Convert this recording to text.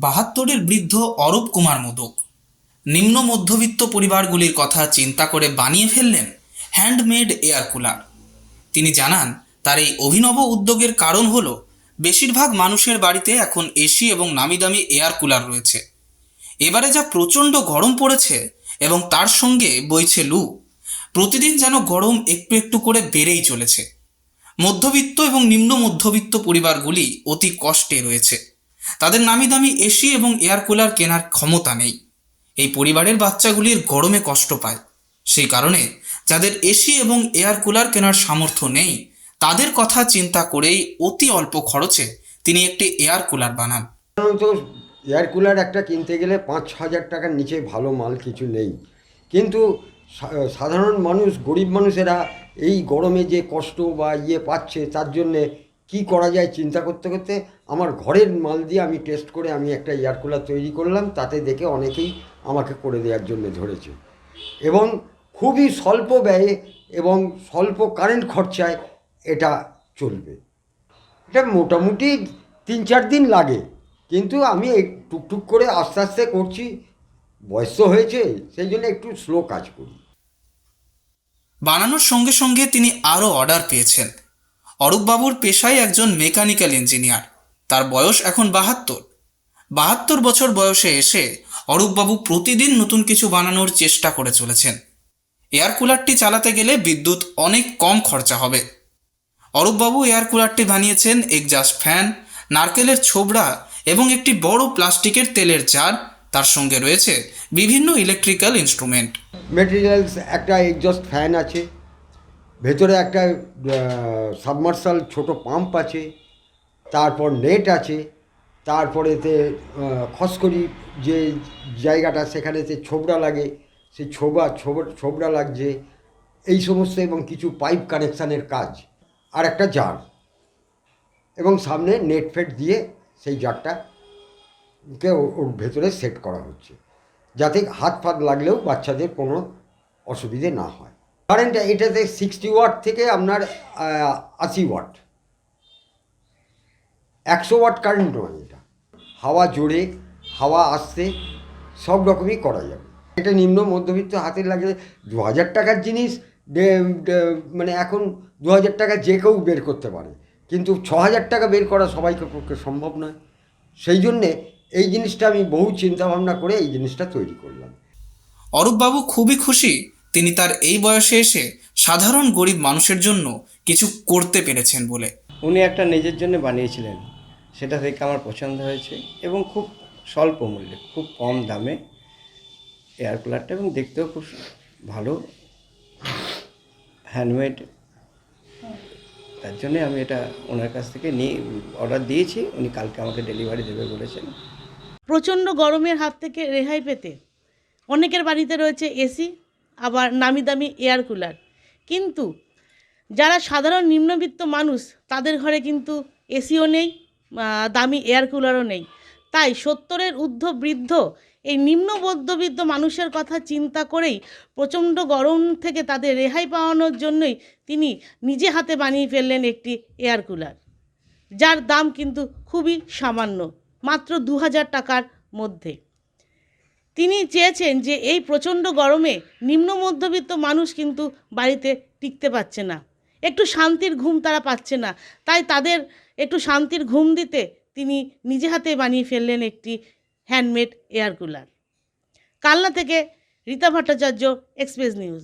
বাহাত্তরের বৃদ্ধ অরূপ কুমার মোদক। নিম্ন মধ্যবিত্ত পরিবারগুলির কথা চিন্তা করে বানিয়ে ফেললেন হ্যান্ডমেড এয়ার কুলার। তিনি জানান, তার এই অভিনব উদ্যোগের কারণ হল, বেশিরভাগ মানুষের বাড়িতে এখন এসি এবং নামি দামি এয়ার কুলার রয়েছে। এবারে যা প্রচণ্ড গরম পড়েছে এবং তার সঙ্গে বইছে লু, প্রতিদিন যেন গরম একটু একটু করে বেড়েই চলেছে। মধ্যবিত্ত এবং নিম্ন মধ্যবিত্ত পরিবারগুলি অতি কষ্টে রয়েছে। তাদের নামি দামি এসি এবং এয়ার কুলার কেনার ক্ষমতা নেই। এই পরিবারের বাচ্চাগুলির গরমে কষ্ট পায়। সেই কারণে যাদের এসি এবং এয়ার কুলার কেনার সামর্থ্য নেই, তাদের কথা চিন্তা করেই অতি অল্প খরচে তিনি একটি এয়ার কুলার বানান। এয়ার কুলার একটা কিনতে গেলে পাঁচ হাজার টাকার নিচে ভালো মাল কিছু নেই। কিন্তু সাধারণ মানুষ, গরিব মানুষেরা এই গরমে যে কষ্ট বা ইয়ে পাচ্ছে, তার জন্যে কি করা যায় চিন্তা করতে করতে আমার ঘরের মাল দিয়ে আমি টেস্ট করে আমি একটা এয়ার কুলার তৈরি করলাম, তাতে দেখে অনেকেই আমাকে করে দেওয়ার জন্য ধরেছে। এবং খুবই স্বল্প ব্যয়ে এবং স্বল্প কারেন্ট খরচায় এটা চলবে। এটা মোটামুটি তিন চার দিন লাগে, কিন্তু আমি টুকটুক করে আস্তে আস্তে করছি বয়স হয়েছে, সেই জন্য একটু স্লো কাজ করি। বানানোর সঙ্গে সঙ্গে তিনি আরও অর্ডার পেয়েছেন। অরূপবাবুর পেশায় একজন মেকানিক্যাল ইঞ্জিনিয়ার। তার বয়স এখন বাহাত্তর। বাহাত্তর বছর বয়সে এসে অরূপবাবু প্রতিদিন নতুন কিছু বানানোর চেষ্টা করে চলেছেন। এয়ার কুলারটি চালাতে গেলে বিদ্যুৎ অনেক কম খরচা হবে। অরূপবাবু এয়ার কুলারটি বানিয়েছেন এগজাস্ট ফ্যান, নারকেলের ছোবড়া এবং একটি বড় প্লাস্টিকের তেলের জার। তার সঙ্গে রয়েছে বিভিন্ন ইলেকট্রিক্যাল ইনস্ট্রুমেন্ট। মেটেরিয়ালস, একটা এক্সস্ট ফ্যান আছে। ভেতরে একটা সাবমার্সাল ছোট পাম্প আছে, তারপর নেট আছে, তারপরেতে খসকরি যে জায়গাটা সেখানেতে ছোবড়া লাগে সেই ছোবা, ছোব- ছোবড়া লাগছে, এই সমস্ত এবং কিছু পাইপ কানেকশানের কাজ, আর একটা জার এবং সামনে নেট ফেট দিয়ে সেই জারটাকে ওর ভেতরে সেট করা হচ্ছে, যাতে হাত ফাত লাগলেও বাচ্চাদের কোনো অসুবিধে না হয়। কারেন্ট এটাতে সিক্সটি ওয়াট থেকে আপনার আশি ওয়াট একশো ওয়াট কারেন্ট নয় এটা। হাওয়া জোরে, হাওয়া আসতে সব রকমই করা যাবে। এটা নিম্ন মধ্যবিত্ত হাতে লাগলে দু হাজার টাকার জিনিস মানে এখন দু হাজার টাকা যে কেউ বের করতে পারে। কিন্তু ছ হাজার টাকা বের করা সবাইকে পক্ষে সম্ভব নয়। সেই জন্যে এই জিনিসটা আমি বহু চিন্তা ভাবনা করে এই জিনিসটা তৈরি করলাম। অরূপবাবু খুবই খুশি তিনি তার এই বয়সে এসে সাধারণ গরিব মানুষের জন্য কিছু করতে পেরেছেন বলে। উনি একটা নিজের জন্য বানিয়েছিলেন। সেটা থেকে আমার পছন্দ হয়েছে এবং খুব স্বল্প মূল্যে খুব কম দামে এয়ার কুলারটা এবং দেখতেও খুব ভালো। হ্যান্ডমেড। তার জন্যে আমি এটা ওনার কাছ থেকে নিয়ে অর্ডার দিয়েছি। উনি কালকে আমাকে ডেলিভারি দেবে বলেছেন। প্রচণ্ড গরমের হাত থেকে রেহাই পেতে অনেকের বাড়িতে রয়েছে এসি আবার নামি দামি এয়ার কুলার। কিন্তু যারা সাধারণ নিম্নবিত্ত মানুষ, তাদের ঘরে কিন্তু এসিও নেই দামি এয়ার কুলারও নেই। তাই সত্তরের ঊর্ধ্ব বৃদ্ধ এই নিম্ন মধ্যবিত্ত মানুষের কথা চিন্তা করেই প্রচণ্ড গরম থেকে তাদের রেহাই পাওয়ানোর জন্যই তিনি নিজে হাতে বানিয়ে ফেললেন একটি এয়ার কুলার, যার দাম কিন্তু খুবই সামান্য, মাত্র দু হাজার টাকার মধ্যে। তিনি চেয়েছেন যে এই প্রচণ্ড গরমে নিম্ন মধ্যবিত্ত মানুষ কিন্তু বাড়িতে টিকতে পারছে না। একটু শান্তির ঘুম তারা পাচ্ছে না। তাই তাদের একটু শান্তির ঘুম দিতে তিনি নিজে হাতে বানিয়ে ফেললেন একটি হ্যান্ডমেড এয়ার কুলার। কালনা থেকে রীতা ভট্টাচার্য এক্সপ্রেস নিউজ